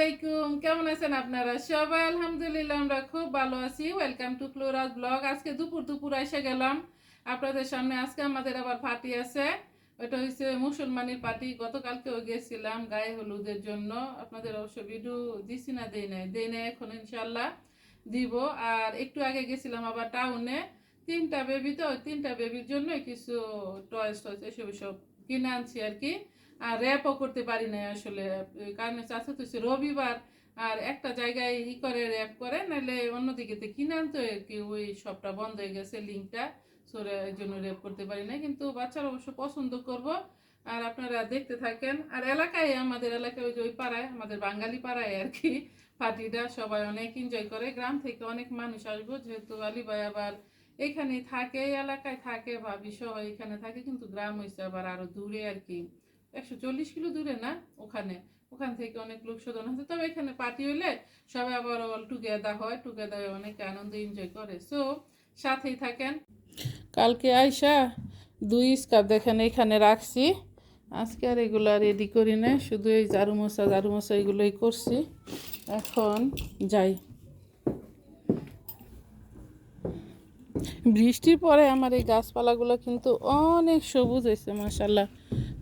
আলাইকুম, কেমন আছেন আপনারা? সবাই আলহামদুলিল্লাহ, আমরা খুব ভালো আছি। ওয়েলকাম টু ফ্লোরাজ ব্লগ আজকে দুপুর দুপুর এসে গেলাম। আপনাদের সামনে আজকে আমাদের আবার পার্টি আছে। ওটা হচ্ছে মুসলমানের পার্টি গতকালকেও গেছিলাম গায়ে হলুদের জন্য। আপনাদের অবশ্য ভিডিও দিছি না, দেই নাই। দেই নাই এখন ইনশাল্লাহ দিব। আর একটু আগে গেছিলাম আবার টাউনে তিনটা বেবি তো, তিনটা বেবির জন্য কিছু টয়েস টয়েস এসব সব কিনে আনছি আর কি। আর র্যাপও করতে পারি না আসলে। কারণে চাষা তো রবিবার, আর একটা জায়গায় ই করে র্যাপ করে, নাহলে অন্যদিকে তো কিনে আনতে আর কি। ওই সবটা বন্ধ হয়ে গেছে লিঙ্কটা সরে এই জন্য র্যাপ করতে পারি না কিন্তু বাচ্চারা অবশ্য পছন্দ করব। আর আপনারা দেখতে থাকেন। আর এলাকায়, আমাদের এলাকায় ওই পাড়ায়, আমাদের বাঙালি পাড়ায় আর কি, পার্টিটা সবাই অনেক এনজয় করে। গ্রাম থেকে অনেক মানুষ আসব, যেহেতু আলিবাই আবার এখানে থাকে, এলাকায় থাকে, ভাবি সবাই এখানে থাকে, কিন্তু গ্রাম হয়েছে আবার আরও দূরে আর কি। একশো চল্লিশ কিলো দূরে না ওখানে? ওখান থেকে অনেক লোক শোধন আছে। তবে এখানে পার্টি হইলে সবাই আবার অল টুগেদার হয়। টুগেদার অনেক আনন্দ এনজয় করে। সো সাথেই থাকেন। কালকে আইসা দুই স্কার্ফ দেখেন, এখানে রাখছি। আজকে আর এগুলো রেডি করি না শুধু এই ঝাড়ু মশা ঝাড়ু মশা এগুলোই করছি। এখন যাই। বৃষ্টির পরে আমার এই গাছপালাগুলো কিন্তু অনেক সবুজ হয়েছে মাসাল্লাহ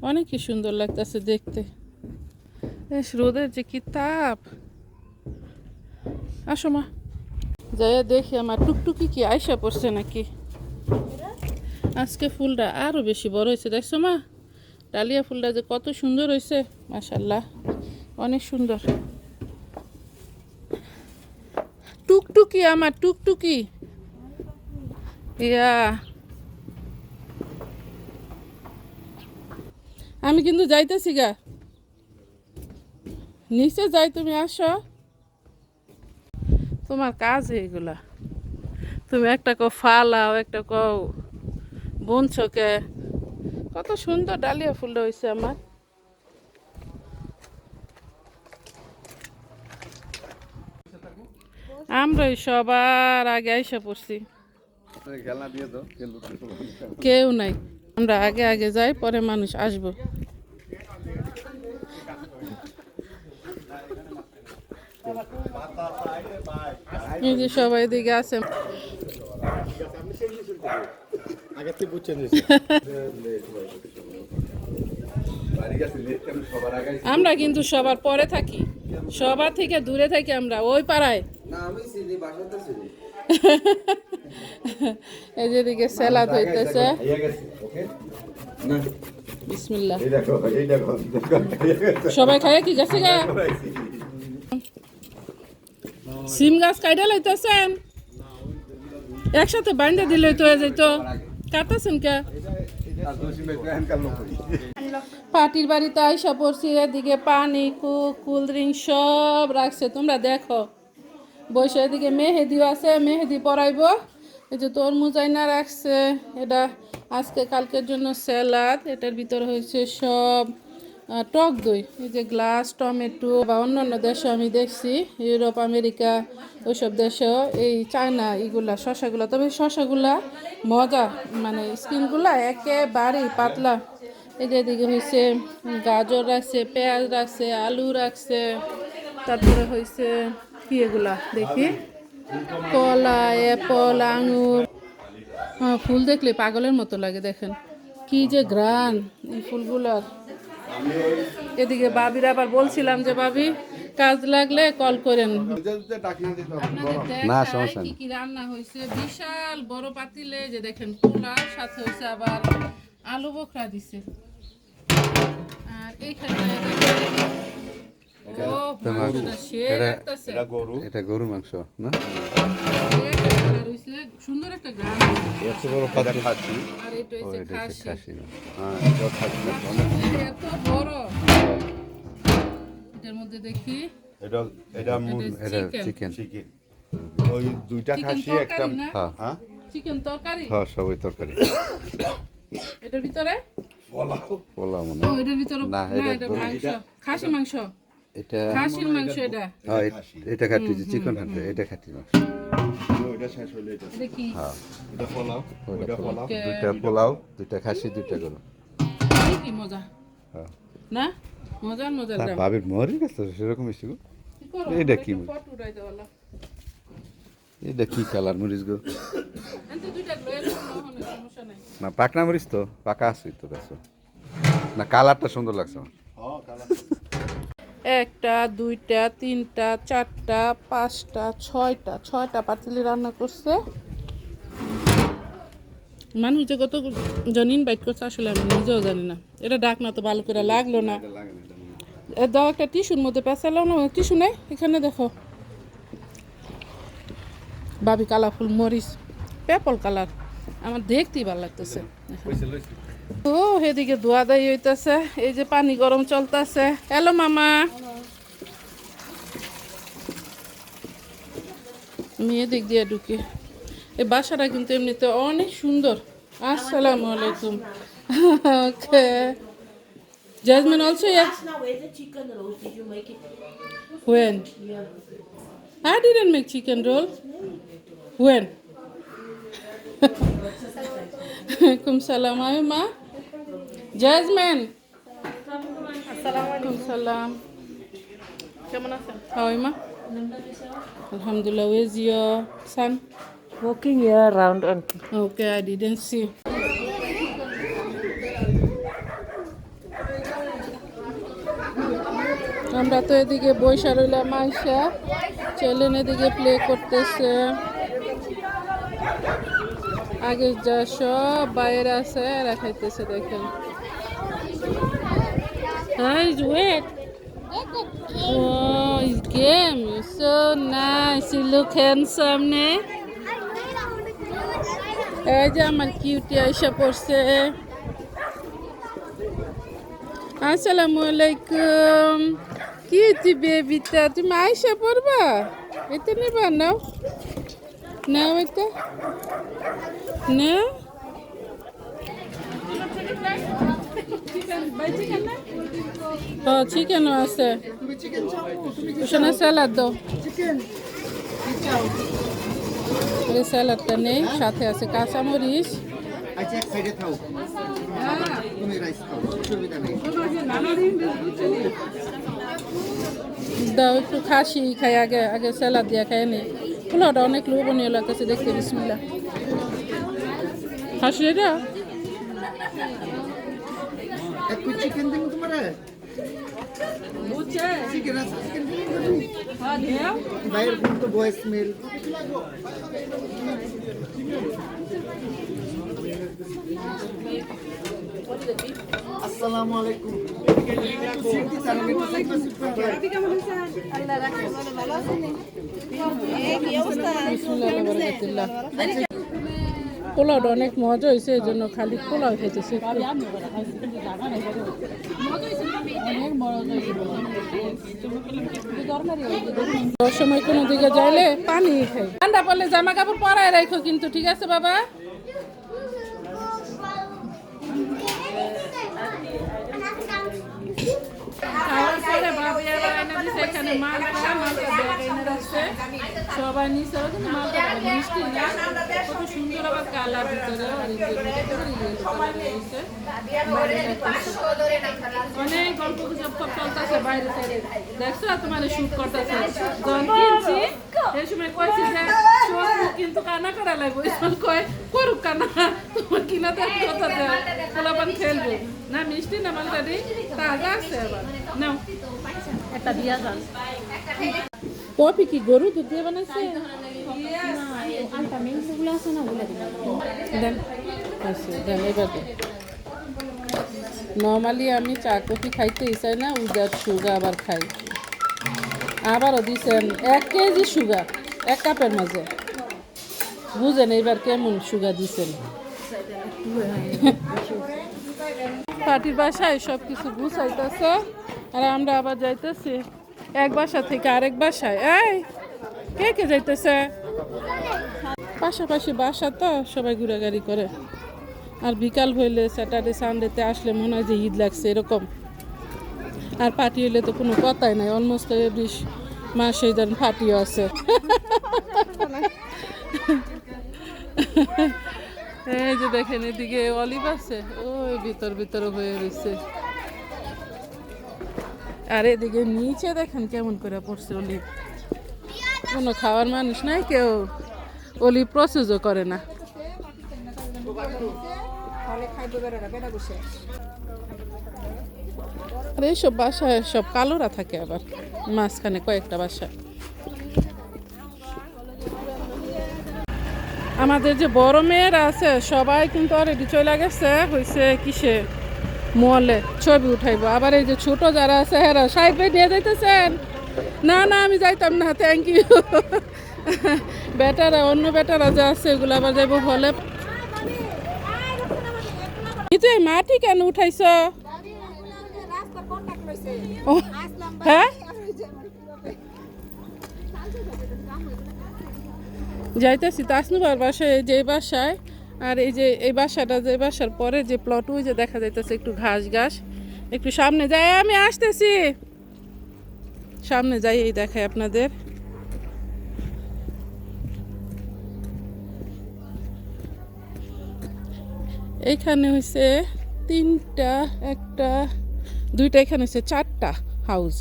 অনেকই সুন্দর লাগতেছে দেখতে। বেশ রোদের যে কি তাপ। আসো মা। যাইয়া দেখি আমার টুকটুকি কি আয়সা পড়ছে নাকি। আজকে ফুলটা আরও বেশি বড় হয়েছে, দেখছ মা? ডালিয়া ফুলটা যে কত সুন্দর হয়েছে মাসাল্লাহ অনেক সুন্দর। টুকটুকি, আমার টুকটুকি। ইয়া আমি কিন্তু যাইতেছি গা। নিচে যাই, তুমি আসো। তোমার কাজ এইগুলা। তুমি একটা কো ফালাও, একটা কও বুনছকে কত সুন্দর ডালিয়া ফুলটা হয়েছে আমার। আমরাই সবার আগে আইসা পড়ছি খেলনা দিয়ে দাও খেলব কেউ নাই। আমরা আগে আগে যাই পরে মানুষ আসব। এই যে সবাই এদিকে আছে। আমরা কিন্তু সবার পরে থাকি। সবার থেকে দূরে থাকি আমরা ওই পাড়ায়। না আমি বাসাতে এই যেদিকে সেলাদ হইতেছে। সবাই খায় কি গেছে গা? সিম গাছ কাইডা লাইতেছেন? একসাথে বাইন্দা দিলে তো যাইতো। কাটাছেন কে? পার্টির বাড়িতে আইসা পড়ছি, এদিকে পানি, কুক কোল্ড ড্রিঙ্ক সব রাখছে। তোমরা দেখো। বসে এদিকে মেহেদিও আছে, মেহেদি পরাইব। এই যে তরমুজ আইনা রাখছে, এটা আজকে কালকের জন্য স্যালাড এটার ভিতরে হয়েছে সব টক দই, এই যে গ্লাস, টমেটো বা অন্যান্য দেশে আমি দেখছি, ইউরোপ, আমেরিকা, ওইসব দেশেও, এই চায়না এগুলা শশাগুলা তবে শশাগুলা মজা মানে স্কিনগুলা একেবারেই পাতলা। এই যে এদিকে হয়েছে গাজর রাখছে, পেঁয়াজ রাখছে, আলু রাখছে, তারপরে হয়েছে কি এগুলা দেখি? কলা অ্যাপল আঙুর হ্যাঁ ফুল দেখলে পাগলের মতো লাগে দেখেন। কি যে গ্রান এই ফুলগুলার। এদিকে বাবির আবার বলছিলাম যে বাবি কাজ লাগলে কল করেন। না, সমস্যা কি কি রান্না হয়েছে? বিশাল বড় পাতিলে যে দেখেন পোলাও সাথে হয়েছে আবার আলু বোখরা দিছে। আর এইখানে লাগতাছে। গরু? এটা গরু মাংস না? হইছে, সুন্দর একটা গান এত বড় কথা খাচ্ছি আর এটা এটা হচ্ছে খাসি। হ্যাঁ এটা খাসি এত বড়। এটার মধ্যে দেখি। এটা এটা এটা চিকেন চিকেন ওই দুইটা খাসি একটা হ্যাঁ। হ্যাঁ? চিকেন তরকারি? হ্যাঁ সবই তরকারি। এটার ভিতরে? পোলা মনে ও এটার ভিতরে না, না এটা এটা মাংস। খাসি মাংস? এটা খাসির মাংস এটা হ্যাঁ এ- এটা খাটি চিকেন খাটি এটা খাটি মাংস। ওইটা শেষ হলে এটা এটা কি? হ্যাঁ। এটা পোলাও ওইটা ওইটা পোলাও। পোলাও। Okay. দুইটা পোলাও দুইটা খাসি দুইটা গরু। এই কি মজা? হ্যাঁ। না? মজার মজার ভাবির মরে গেছে সেরকম এসে এটা কি? পট উড়াই দেওয়ালা এটা কি কালার মরিচ গো? এনতে দুইটা লয়ে কোনো সমস্যা নাই। না পাকনা মরিচ তো পাকা আছে তো না কালারটা সুন্দর লাগছে আমার। একটা দুইটা তিনটা চারটা পাঁচটা ছয়টা ছয়টা পাতিলি রান্না করছে। মানুষ যে কত জন ইনভাইট করছে আসলে আমি নিজেও জানি না। এটা ডাক না তো ভালো করে লাগল না। দাও একটা টিস্যুর মধ্যে পেঁচালো না টিস্যু নেই? এখানে দেখো। বাবি কালা ফুল মরিচ পেপল কালার। আমার দেখতেই ভালো লাগতেছে। ও এদিকে ধোয়া দাই হইতেছে এই যে পানি গরম চলতেছে হ্যালো, মামা মেয়ে দিক দিয়ে ঢুকে এই বাসাটা কিন্তু এমনিতে অনেক সুন্দর আসসালামু আলাইকুম okay Jasmine also it? When? I didn't make chicken roll. When? Kum salam, ayo ma. Jasmine. Assalamualaikum salam. কেমন আছেন হাই মা আলহামদুলিল্লাহ where's your son Walking here around and okay I didn't see আমরা তো এদিকে বৈশা রইলাম আইসা ছেলেন এদিকে প্লে করতেছে আগে যা সব বাইরে আছে এরা খাইতেছে দেখেন wait. Oh, his nice. Look handsome, ne? এই যে আমার কিউটি আইসা পড়ছে আসসালামু আলাইকুম কিউটি বেবিটা তুমি আইসা পড়বা এটা নিবা নাও নাও এটা নাও ও চিকেনও আছে। ওখানে স্যালাড দাও। এই স্যালাডটা নেই, সাথে আছে কাঁচামরিচ। দাও, একটু খাসি খাই, আগে আগে স্যালাড দিয়ে খাই নি। পোলাওটা অনেক লোভনীয় লাগতেছে দেখতে বিসমিল্লা খাসি এটা এক পিস চিকেন দিন তোমার চিকেন আছে চিকেন বাইরের কিন্তু ভয়েস মেল আসসালামু আলাইকুম বিসমিল্লাহ বারাকাতুল্লাহ পোলাওটা অনেক মজা হয়েছে, এই জন্য খালি পোলাও খেতেছে সময় কোনো দিকে যাইলে পানি খাই। ঠান্ডা পড়লে জামা কাপড় পরাই রাখো কিন্তু, ঠিক আছে বাবা খাওয়ার পরে ভাবি আবার এনে দিছে এখানে ব্যাগ এনে রাখছে সবাই নিচে কিন্তু মিষ্টি না। কত সুন্দর আবার কালার ভিতরে। অনেক গল্প গুজব চলতেছে বাইরে থেকে। দেখছ তোমার শুট করতেছে। যখন কিনছি এই সময় যে কিন্তু কানা করা লাগবে। কয় করুক কানা তোমার কিনাতে কথা দেয় পোলাপান খেলবে। না মিষ্টি না মালটা দিই। তাজা আছে আবার। নাও। একটা দিয়া যান। কফি কি গরু দুধ দিয়ে বানাইছে? দেন আচ্ছা দেন এবার নর্মালি আমি চা কফি খাইতেই চাই না উইদাউট সুগার আবার খাই। আবারও দিছেন এক কেজি সুগার এক কাপের মাঝে। বুঝেন এইবার কেমন সুগার দিছেন। পার্টির বাসায় সব কিছু গুছাইতেছে। আর আমরা আবার যাইতেছি এক বাসা থেকে আরেক বাসায়। এই, কে কে যাইতেছে? পাশাপাশি বাসা তো সবাই ঘোরাঘুরি করে। আর বিকাল হইলে স্যাটারডে সানডেতে আসলে মনে হয় যে ঈদ লাগছে এরকম। আর পার্টি হইলে তো কোনো কথাই নাই অলমোস্ট এভরি মাসে ধরেন পার্টিও আছে। এই যে দেখেন, এদিকে অলিভ আছে। ওই ভিতর ভিতর হয়ে রয়েছে আর এদিকে নিচে দেখেন কেমন করে পড়ছে অলিভ। কোনো খাওয়ার মানুষ নাই, কেউ অলিভ প্রসেসও করে না। আর এইসব বাসায় সব কালোরা থাকে আবার। মাঝখানে কয়েকটা বাসায় আমাদের যে বড় মেয়েরা আছে সবাই কিন্তু অলরেডি চলে গেছে হয়েছে কিসে? মলে ছবি উঠাইবো। আবার এই যে ছোট যারা আছে হেরা সাইড বাই দিয়ে যাইতেছেন না না আমি যাইতাম না থ্যাংক ইউ বেটারা অন্য বেটারা যা আছে এগুলো আবার যাইবো হলে। কিন্তু এই মাটি কেন উঠাইছ? হ্যাঁ? যাইতেছি তাসনুবার বাসায় যে বাসায়, আর এই যে এই বাসাটা, যে বাসার পরে যে প্লট ওই যে দেখা যাইতেছে একটু ঘাস ঘাস। একটু সামনে যাই আমি আসতেছি। সামনে যাই, এই দেখাই আপনাদের। এইখানে হয়েছে তিনটা, একটা, দুইটা, এখানে হয়েছে চারটা হাউস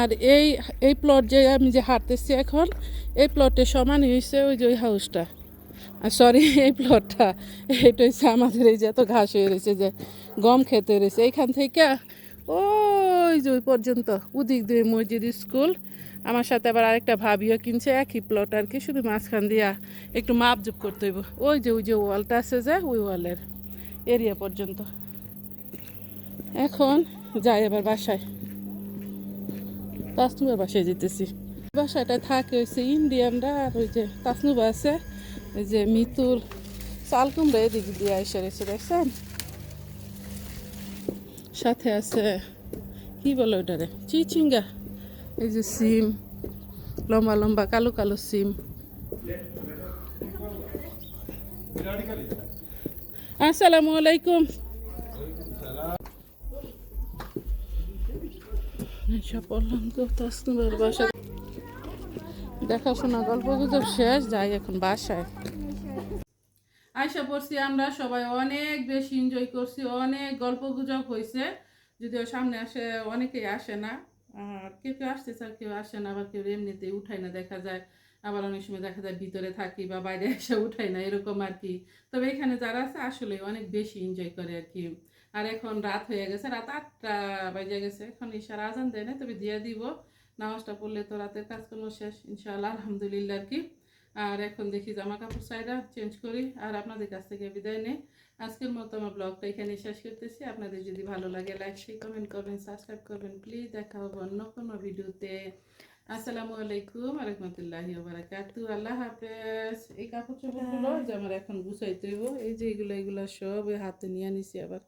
আর এই এই প্লট যে আমি যে হাঁটতেছি এখন, এই প্লটের সমান হয়েছে ওই যে ওই হাউসটা আর সরি এই প্লটটা এটা হচ্ছে আমাদের এই যে এত ঘাস হয়ে রয়েছে যে গম খেতে রয়েছে এইখান থেকে ওই যে ওই পর্যন্ত, উদিক দুই মসজিদ স্কুল। আমার সাথে আবার আরেকটা ভাবিও কিনছে, একই প্লট আর কি, শুধু মাঝখান দিয়া একটু মাপজুপ করতে হইব। ওই যে ওই যে ওয়ালটা আছে যে, ওই ওয়ালের এরিয়া পর্যন্ত। এখন যাই আবার বাসায়। তাসনুবার বাসায় যেতেছি। বাসাটা থাকে হচ্ছে ইন্ডিয়ানরা আর ওই যে তাসনুবা আছে, ওই যে মিতুল। চাল কুমড়া এদিকে দিয়ে এসে রয়েছে, দেখছেন? সাথে আছে, কি বলে ওটারে? চিচিঙ্গা। এই যে সিম, লম্বা লম্বা, কালো কালো সিম। আসসালামু আলাইকুম। এসব দেখাশোনা, গল্প গুজব শেষ, যাই এখন বাসায়। আয়সা পড়ছি আমরা সবাই অনেক বেশি এনজয় করছি, অনেক গল্প গুজব হয়েছে যদিও সামনে আসে, অনেকেই আসে না। আর কেউ কেউ আসতে চায় কেউ আসে না, আবার কেউ এমনিতেই উঠায় না, দেখা যায়। আবার অনেক সময় দেখা যায় ভিতরে থাকি বা বাইরে এসে উঠাই না, এরকম আর কি। তবে এখানে যারা আছে আসলে অনেক বেশি এনজয় করে আর কি। আর এখন রাত হয়ে গেছে, রাত আটটা বাজে গেছে। এখন ইশার আজান দেয় না তবে দিয়ে দিব। নামাজটা পড়লে তো রাতের কাজকর্ম শেষ, ইনশাআল্লাহ, আলহামদুলিল্লাহ আর কি। আর এখন দেখি জামা কাপড় সাইডা চেঞ্জ করি, আর আপনাদের কাছ থেকে বিদায় নেই। আজকের মতো আমার ব্লগটা এখানে শেষ করতেছি। আপনাদের যদি ভালো লাগে লাইক শেয়ার কমেন্ট করবেন সাবস্ক্রাইব করবেন প্লিজ দেখা হবে অন্য কোনো ভিডিওতে। আসসালামু আলাইকুম রহমতুল্লাহি বারাকাতু। আল্লাহ হাফেজ। এই কাপড় চোপড়গুলো যে আমার এখন গুছাইতে হইব, এই যে এগুলো এগুলো সব হাতে নিয়ে নিছি আবার।